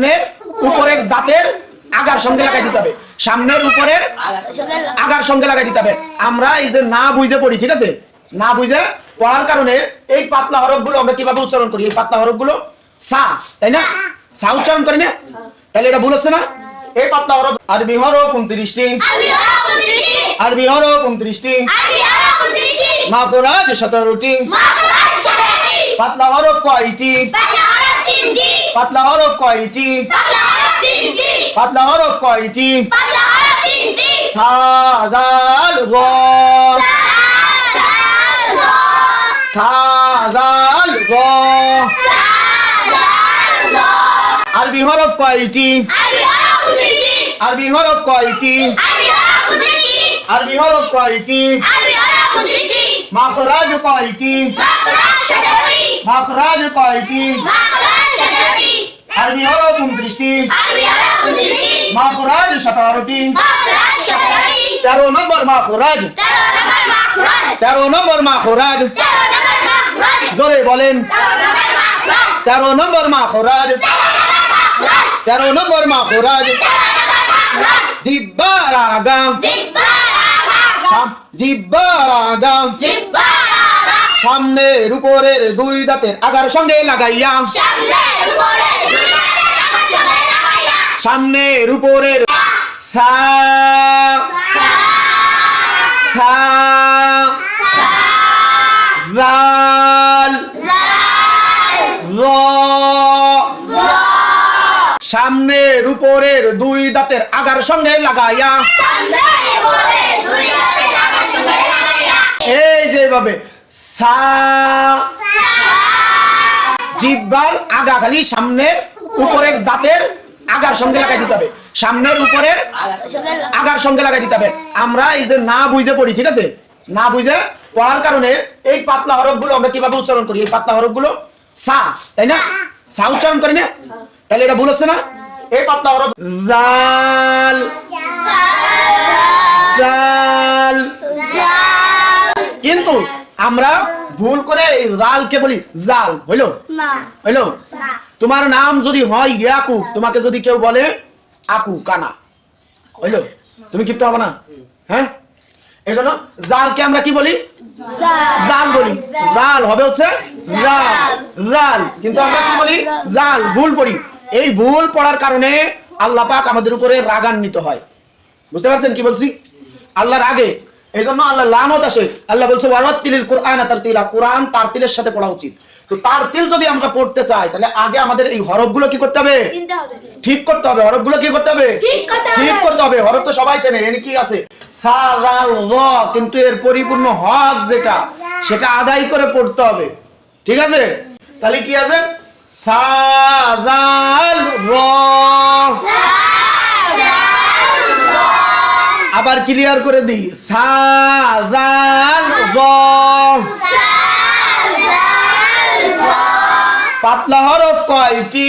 সামনের উপরের দাঁতের আগার সঙ্গে লাগাই দিতে হবে। সামনের উপরের আগার সঙ্গে লাগাই দিতে হবে। আমরা এই যে না বুঝে পড়ি ঠিক আছে? না বুঝে পড়ার কারণে এই পাতলা হরফগুলো আমরা কীভাবে উচ্চারণ করি? এই পাতলা হরফগুলো সা তাই না? সা উচ্চারণ করি না? তাহলে এটা ভুল হচ্ছে না? এই পাতলা হরফ আরবি হরফ উনত্রিশটি আরবি হরফ উনত্রিশটি মাখরাজ সতেরোটি পাতলা হরফ কয়টি পাতলা হরফ কয়টি? পাতলা হরফ কয়টি? খাদাল গ। খাদাল গ। আরবি হরফ কয়টি? আরবি হরফ কয়টি? আরবি হরফ কয়টি? মাখরাজ কয়টি? মাখরাজ কয়টি? আরবি হরফ উনত্রিশটি মাখরাজ সতেরোটি তেরো নম্বর মাখরাজ। তেরো নম্বর মাখরাজ। জোরে বলেন। তেরো নম্বর মাখরাজ। তেরো নম্বর মাখরাজ। জিব্বার আগা সাম- জিব্বার আগা সামনের উপরের দুই দাঁতের আগার সঙ্গে লাগাইয়া। সামনের উপরের সা সা জাল র। সামনের উপরের দুই দাঁতের আগার সঙ্গে লাগাইয়া। এই যে ভাবে সা জিব্বার আগা খালি সামনের উপরের দাঁতের আগার সঙ্গে লাগাই দিতে হবে। সামনের উপরের আগার সঙ্গে লাগাই দিতে হবে। আমরা এই যে না বুঝে পড়ি ঠিক আছে? না বুঝে পড়ার কারণে এই পাতলা হরফগুলো আমরা কীভাবে উচ্চারণ করি? এই পাতলা হরফগুলো সা তাই না? সা উচ্চারণ করি না? তাহলে এটা ভুল হচ্ছে না? এই পাতলা হরফ জাল। জাল। কিন্তু আমরা ভুল করে জালকে বলি জাল হইল? হইল? তোমার নাম যদি হয় ইয়াকু তোমাকে যদি কেউ বলে আকু কানা হইল? তুমি ক্ষিপ্ত হবে না? হ্যাঁ? এই জন্য জালকে আমরা কি বলি? জাল। বলি। জাল হবে হচ্ছে জাল জাল কিন্তু আমরা কি বলি? জাল ভুল পড়ি। এই ভুল পড়ার কারণে আল্লাহ পাক আমাদের উপরে রাগান্বিত হয়। বুঝতে পারছেন কি বলছি? আল্লাহর আগে এই জন্য আল্লাহ লানত আসে আল্লাহ বলছে ওয়ারাত্তিলিল কোরআন তার তিলা কোরআন তার তিলের সাথে পড়া উচিত। তো তার তিল যদি আমরা পড়তে চাই তাহলে আগে আমাদের এই হরফগুলো কি করতে হবে? ঠিক করতে হবে। হরফগুলো কি করতে হবে? ঠিক করতে হবে। হরফ তো সবাই চেনে এর কি আছে? কিন্তু এর পরিপূর্ণ হক যেটা সেটা আদায় করে পড়তে হবে। ঠিক আছে? তাহলে কি আছে? সা আবার ক্লিয়ার করে দিই। পাতলা হরফ কয়টি?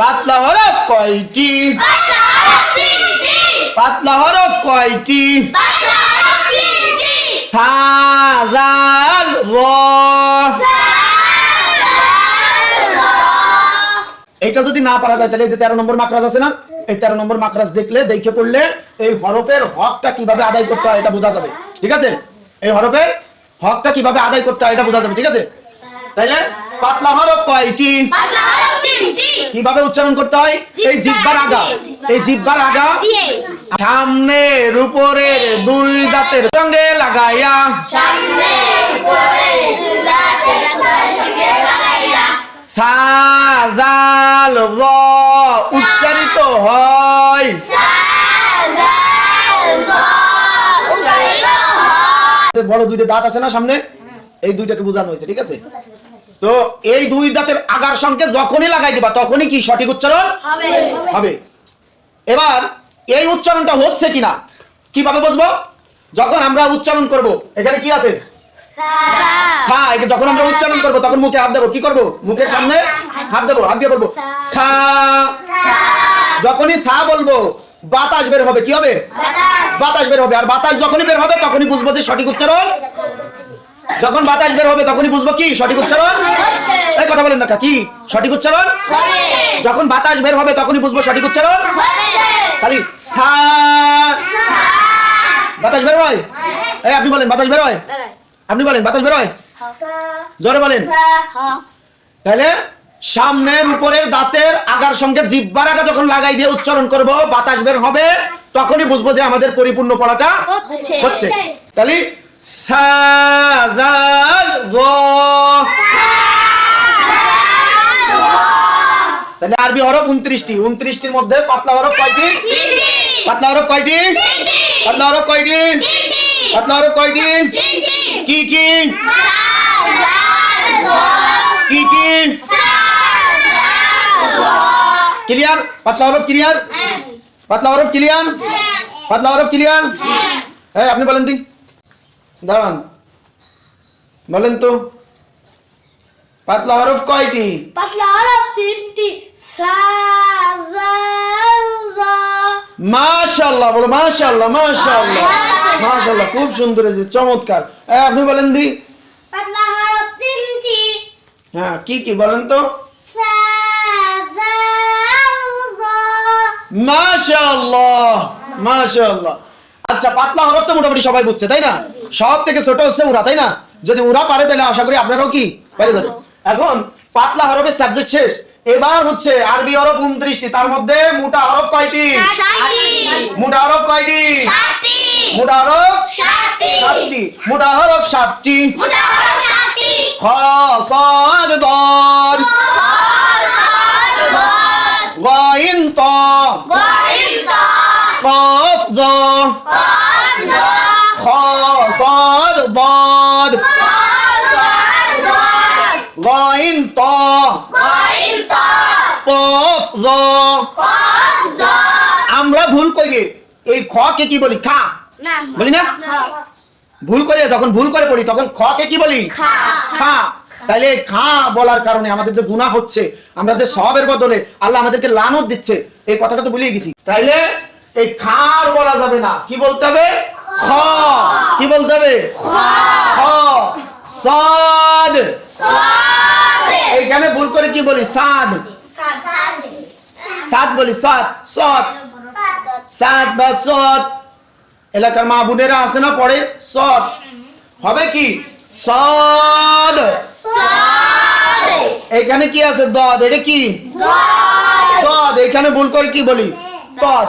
পাতলা হরফ কয়টি? পাতলা হরফ কয়টি? সা জাল র এটা যদি না পারা যায় তাহলে যে তেরো নম্বর মাকরাজ আছে না এই তেরো নম্বর মাকরাজ দেখলে দেখে পড়লে এই হরফের হকটা কীভাবে আদায় করতে হয় এটা বোঝা যাবে ঠিক আছে? এই হরফের হকটা কীভাবে আদায় করতে হয় এটা বোঝা যাবে ঠিক আছে? তাইলে পাতলা হরফ কয়? কয়টি কীভাবে উচ্চারণ করতে হয়? এই জিব্বার আগা এই জিব্বার আগা সামনের উপরের দুই দাঁতের সঙ্গে লাগাইয়া সাজাল র উচ্চারিত হয়। বড় দুইটা দাঁত আছে না সামনে? এই দুইটাকে বোঝানো হয়েছে ঠিক আছে? তো এই দুই দাঁতের আগার সঙ্গে যখনই লাগাই দিবা তখনই কি সঠিক উচ্চারণ? হবে। এবার এই উচ্চারণটা হচ্ছে কিনা? কীভাবে বুঝব? যখন আমরা উচ্চারণ করব এখানে কি আছে? হ্যাঁ এটা যখন আমরা উচ্চারণ করব, তখন মুখে হাত দেবো। কি করব? মুখের সামনে হাত দেবো, হাত দিয়ে বলব, খা। যখনই থা বলব, বাতাস বের হবে, কি হবে? বাতাস বের হবে, আর বাতাস যখনই বের হবে, তখনই বুঝব যে সঠিক উচ্চারণ। যখন বাতাস বের হবে, তখনই বুঝব কি? সঠিক উচ্চারণ? এই কথা বলেন না কি? সঠিক উচ্চারণ? যখন বাতাস বের হবে, তখনই বুঝব সঠিক উচ্চারণ? খালি বাতাস বের হয়? এই আপনি বলেন, বাতাস বের হয়? আপনি বলেন বাতাস বের হয় জোরে বলেন। তাহলে সামনের উপরের দাঁতের আগার সঙ্গে জিব্বার আগা যখন লাগাই দিয়ে উচ্চারণ করব বাতাস বের হবে তখনই বুঝব যে আমাদের পরিপূর্ণ পড়াটা হচ্ছে। তাহলে। তাহলে আরবি হরফ উনত্রিশটি। উনত্রিশটির মধ্যে পাতলা হরফ কয়টি? পাতলা হরফ কয়টি? পাতলা হরফ কয়টি? পাতলা হরফ কয়টি? কি কি কি কি ক্লিয়ার পাতলা হরফ ক্লিয়ার পাতলা হরফ ক্লিয়ার পাতলা হরফ ক্লিয়ার হ্যাঁ আপনি বলেন দিন দাঁড়ান বলেন তো পাতলা হরফ কয়টি পাতলা হরফ তিনটি সা জা জা মাশাআল্লাহ বলো মাশাআল্লাহ মাশাআল্লাহ। মাশাআল্লাহ। খুব সুন্দর হয়েছে চমৎকার। আপনি বলেন দি। হ্যাঁ কি কি বলেন তো? আচ্ছা পাতলা হরফ তো মোটামুটি সবাই বুঝছে তাই না? সব থেকে ছোট হচ্ছে উরা তাই না? যদি উরা পারে তাহলে আশা করি আপনারাও কি? পারে এখন পাতলা হরফের সাবজেক্ট শেষ। এবার হচ্ছে আরবি আরব উনত্রিশটি তার মধ্যে মোটা আরব কয়টি? মোটা আরব কয়টি? মোটা আরব সাতটি। মোটা আরব সাতটি। খ সাদ দল গাইন ত। দ। খ সাদ বদ গাইন ত। আমরা ভুল করি এই খ কে কি বলি? খা। বলি না? ভুল করে যখন ভুল করে পড়ি তখন খ কে কি বলি? খা। তাহলে খা বলার কারণে আমাদের যে গুনাহ হচ্ছে আমরা যে সবের বদলে আল্লাহ আমাদেরকে লানত দিচ্ছে এই কথাটা তো ভুলিয়ে গেছি। তাইলে এই খার বলা যাবে না। কি বলতে হবে? খ। কি বলতে হবে? খ। সাদ। এইখানে ভুল করে কি বলি? সাদ। সাদ বলি, সাদ সদ সাত বা সদ এলাকার মা বোনেরা আছে না পড়ে? সদ হবে কি? সদ। এখানে কি আছে? দদ। এটা কি? দদ। এখানে ভুল করে কি বলি? তদ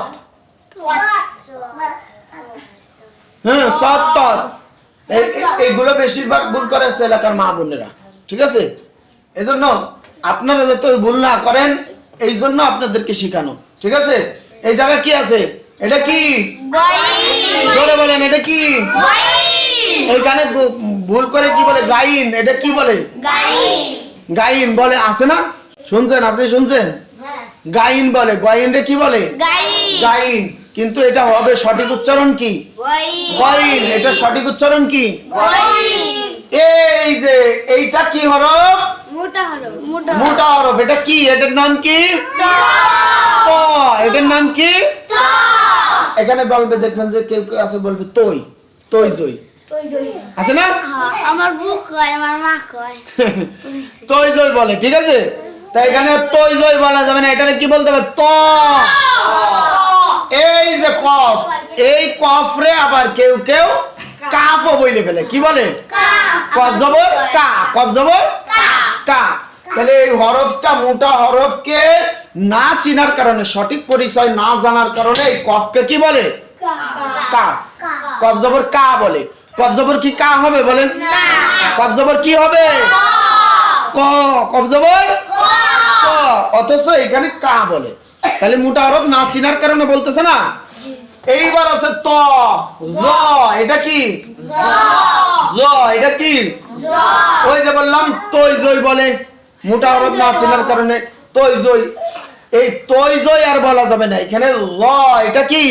হ্যাঁ এই- এই- এইগুলো বেশিরভাগ ভুল করে আছে এলাকার মা বোনেরা। ঠিক আছে? এজন্য আপনারা যাতে ওই ভুল না করেন এই জন্য আপনাদেরকে শেখানো। ঠিক আছে? এই জায়গায় কি আছে? এটা কি? জোরে বলেন এটা কি? এইখানে গু- ভুল করে কি বলে? গাইন। এটা কি বলে? গাইন। বলে আছে না? শুনছেন? আপনি শুনছেন? গাইন বলে। গাইন কি বলে? গাইন। কিন্তু এটা হবে সঠিক উচ্চারণ কি? গাইন এটা সঠিক উচ্চারণ কি? এই যে এইটা কি হরফ মোটা হরফ। এটা কি? এটার নাম কি? এটার নাম কি? এখানে বলবে দেখবেন যে কেউ কেউ আছে বলবে তৈ। তৈ জই। আছে না? আমার বুক কয় আমার মা কয়। তৈ জয় বলে ঠিক আছে? তাই এখানে তৈ জয় বলা যাবে না এটাকে কি বলতে হবে? ত। এই যে কফ এই কফ রে আবার কেউ কেউ কাফও বইলে ফেলে। কি বলে? কফ জবর? কা। কফ জবর? কা। তাহলে এই হরফটা মোটা হরফকে না চিনার কারণে সঠিক পরিচয় না জানার কারণে এই কফকে কি বলে? কা। কফ জবর কা বলে। কফ জবর কি কা হবে বলেন? কফ জবর কি হবে? ক। কফ জবর? ক। অথচ এখানে কা বলে। তাহলে মোটা হরফ না চিনার কারণে বলতেছে না? এইবার আছে ত। জ এটা কি? জ। এটা কি? ওই যে বললাম তৈ জই বলে। মোটা হরফ না চেনার কারণে তৈ জই। এই তৈ জই আর বলা যাবে না এখানে ল এটা কি?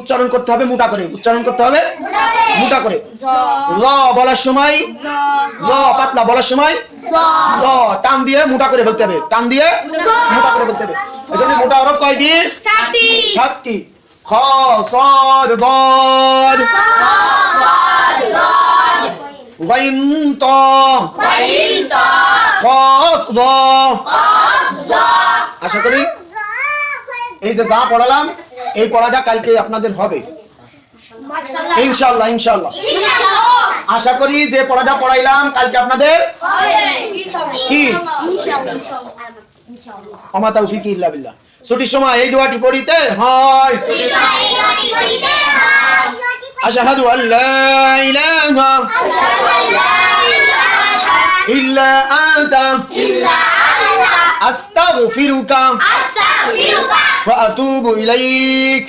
উচ্চারণ করতে হবে মোটা করে। উচ্চারণ করতে হবে মোটা করে। ল বলার সময় ল পাতলা বলার সময় গ টান দিয়ে মোটা করে ফেলতে হবে। টান দিয়ে মোটা করে ফেলতে হবে। এজন্য মোটা কয়টি সাতটি। সাতটি। খ গ আশা করি এই যে যা পড়ালাম এই পড়াটা কালকে আপনাদের হবে। ইনশাল্লাহ ইনশাল্লাহ আশা করি যে পড়াটা পড়াইলাম কালকে আপনাদের? কি? আমা তৌফিক ইল্লা বিল্লাহ। ছুটির সময় এই দোয়াটি পড়িতে হয়। আশহাদু আল্লা ইলাহা ইল্লা আনতা। আস্তাগফিরুকা। ওয়া আতুবু ইলাইক।